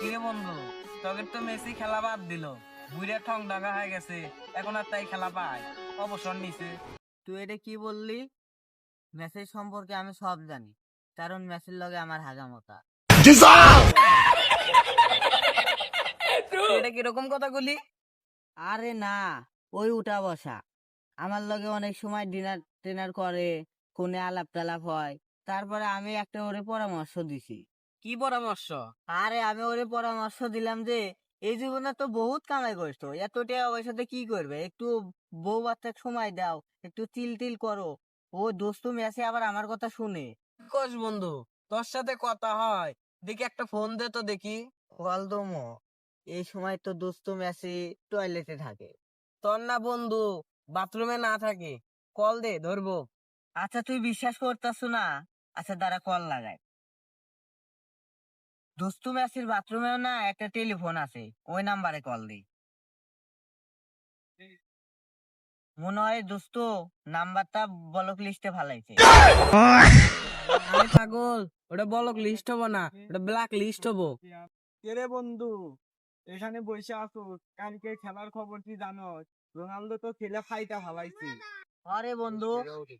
কিরে বন্ধু তোকে তো মেসি খেলা বাদ দিল। বুড়ে ঠং হয়ে গেছে এখন আর তাই খেলা পায়। অবসর নিছে। তুই এটা কি বললি? সম্পর্কে আমি সব জানি কারণ মেসের লগে আমার হাগামতা। এটা কীরকম কথা বলি আরে না ওই উঠা বসা। আমার লগে অনেক সময় ডিনার টিনার করে ফোনে আলাপ টালাপ হয়। তারপরে আমি একটা ওরে পরামর্শ দিছি। কি পরামর্শ? আরে আমি ওরে পরামর্শ দিলাম যে এই জীবনে তো বহুত কামাই করছ এত টাকা পয়সাতে কি করবে? একটু বউ বাচ্চাকে সময় দাও একটু তিল তিল করো। ও দোস্ত মেসে আবার আমার কথা শুনে। কোষ বন্ধু? তোর সাথে কথা হয়। দেখি একটা ফোন দে তো দেখি। কল দমো এই সময় তো দোস্ত মেসে টয়লেটে থাকে। তোর না বন্ধু বাথরুমে না থাকে। কল দে ধরবো। আচ্ছা তুই বিশ্বাস করতেছ না। আচ্ছা দাঁড়া কল লাগাই। দোস্ত মেসির বাথরুমেও না একটা টেলিফোন আছে ওই নাম্বারে কল দিই। মনে হয় দোস্ত নাম্বারটা ব্লক লিস্টে ফালাইছে। পাগল ওটা বলক লিস্ট হব না ওটা ব্ল্যাক লিস্ট হব। কেরে বন্ধু? এখানে বসে আছো কালকে খেলার খবর কি জানো? রোনালদো তো খেলে ফাইটা ভালাইছে আরে বন্ধু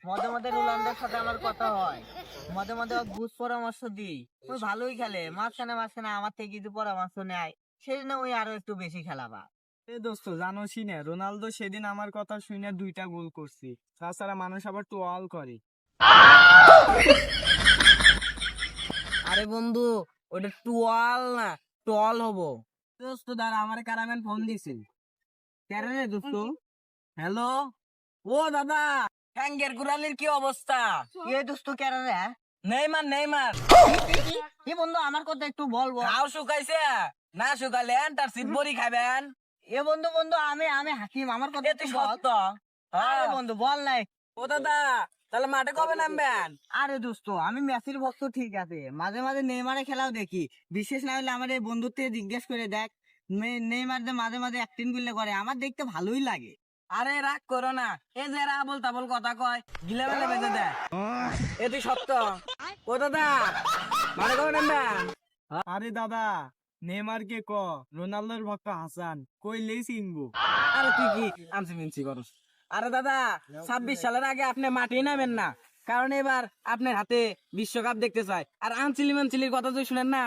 মধ্যে মধ্যে রোনাল্ডোর সাথে আমার কথা হয়। মধ্যে মধ্যে বুঝ পরামর্শ দিই। ওই ভালোই খেলে মাঝখানে মাঝখানে আমার থেকে কিছু পরামর্শ নেয়। সেই জন্য ওই আরও একটু বেশি খেলাবা। এ দোস্ত জানোসই না রোনালদো সেদিন আমার কথা শুনে দুইটা গোল করছি। তাছাড়া মানুষ আবার টোয়াল করে। আরে বন্ধু ওটা টুয়াল না টল হব। দোস্ত দাঁড়া আমার কারামেন ফোন দিছিল কেন রে দোস্ত? হ্যালো? ও দাদা হ্যাঙ্গের গুড়ালির কি অবস্থা? এ দোস্ত রে? Neymar Neymar. এ বন্ধু আমার কথা একটু বল বল শুকাইছে। না শুকালেন তার সিট বড়ি খাবেন এ বন্ধু বন্ধু আমি আমি হাকিম আমার কথা বল। সত্য। আরে হ্যাঁ। বন্ধু বল নাই। ও দাদা তাহলে মাঠে কবে নামবেন? আরে দোস্ত আমি মেসির ভক্ত ঠিক আছে। মাঝে মাঝে নেইমারে খেলাও দেখি। বিশেষ না হলে আমার এই বন্ধুত্বে জিজ্ঞেস করে দেখ। নেইমার মাঝে মাঝে অ্যাক্টিংগুলো করে। আমার দেখতে ভালোই লাগে। আরে রাগ করো না। এ যে আবল তাবল কথা কয় গিলে বেলে বেঁধে দেয়। এটি সত্য? ও দাদা মাঠে কবে নামবেন আরে দাদা নেমার কে ক রোনালদোর ভক্ত হাসান কইলেই চিনবো। আরে তুই কি আমসি মিনসি করস? আরে দাদা ছাব্বিশ সালের আগে আপনি মাঠেই নামেন না। কারণ এবার আপনার হাতে বিশ্বকাপ দেখতে চাই আর আনচিলি মানচিলির কথা তুই শুনেন না?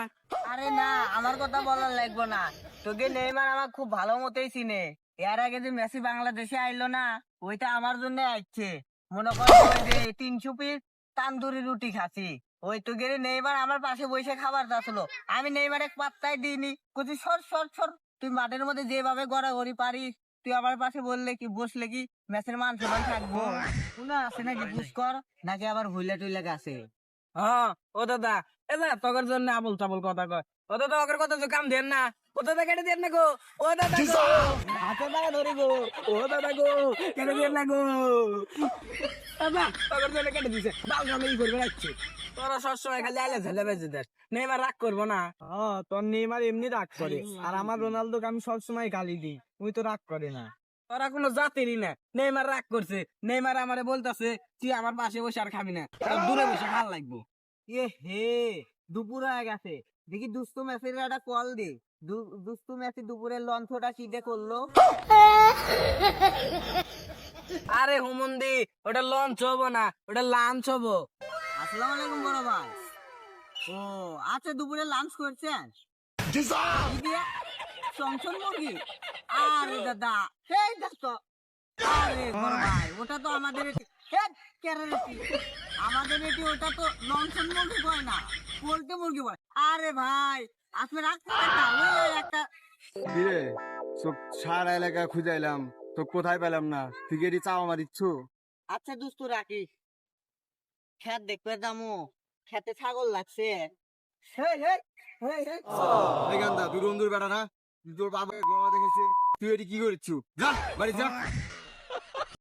আরে না আমার কথা বলার লাগবো না। তোকে নেইমার আমার খুব ভালো মতোই চিনে। এর আগে যে মেসি বাংলাদেশে আইলো না ওইটা আমার জন্য আসছে মনে কর ওই যে তিনশো পিস তান্দুরি রুটি খাচ্ছি। ওই তো গেলে নেইমার আমার পাশে বসে খাবার চাচ্ছিল। আমি নেইমারে পাত্তাই দিইনি। কুচি সর সর সর তুই মাঠের মধ্যে যেভাবে গড়াগড়ি পারিস তুই আমার পাশে বললে কি বসলে কি ম্যাচের মান সমান থাকব? শুনে আছে নাকি বুঝ কর নাকি আবার হুইলা টুইলা গাছে? হ্যাঁ ও দাদা এ যা তোর জন্য আবল তাবল কথা কয়। ও দাদা ওকে কথা তো কাম দেন না। ও দাদা কেটে দেন না গো। ও দাদা হাতে টাকা ধরে গো ও দাদা গো কেটে দেন না গো? দাদা তোর জন্য কেটে দিছে। বাল কামে ই করবে রাখছে তোরা সবসময় খালি আইলে ঝেলে বেজে দেস। নেইবার রাগ করব না। তোর নেইমার এমনি রাগ করে। আর আমার রোনালদোকে আমি সবসময় গালি দিই। ওই তো রাগ করে না। তোরা কোনো জাতিরই না। নেইমার রাগ করছে। নেইমার আমারে বলতাছে তুই আমার পাশে বসে আর খাবি না। দূরে বসে ভালো লাগবো। এ হে দুপুর হয়ে গেছে। দেখি দুস্তু মেসির একটা কল দে। দু- দুস্তু মেসি দুপুরের লঞ্চটা কি দিয়ে করল। আরে হুমন্দি ওটা লঞ্চ হব না ওটা লাঞ্চ হব। আসসালামু আলাইকুম বড় ভাই। ও আচ্ছা দুপুরে লাঞ্চ করছেন? চমচম মুরগি? আরে দাদা সেই দেখো আরে বড় ভাই ওটা তো আমাদের হে, আমাদের এটি ওটা তো লঞ্চন মুরগি কয় না? পোল্ট্রি মুরগি বলে। আরে ভাই আপনি রাখতে একটা কিরে সব সারা এলাকা খুঁজাইলাম তো কোথায় পেলাম না? তুই এটি চাওয়া মারিচ্ছ আচ্ছা দুস্তু রাখিস খেত দেখবে দামু খেতে ছাগল লাগছে। তুই রন্দুর বেটা না? তুই তোর বাবা গোয়া দেখেছে। তুই এটি কি করিচ্ছু? যা বাড়ি যা।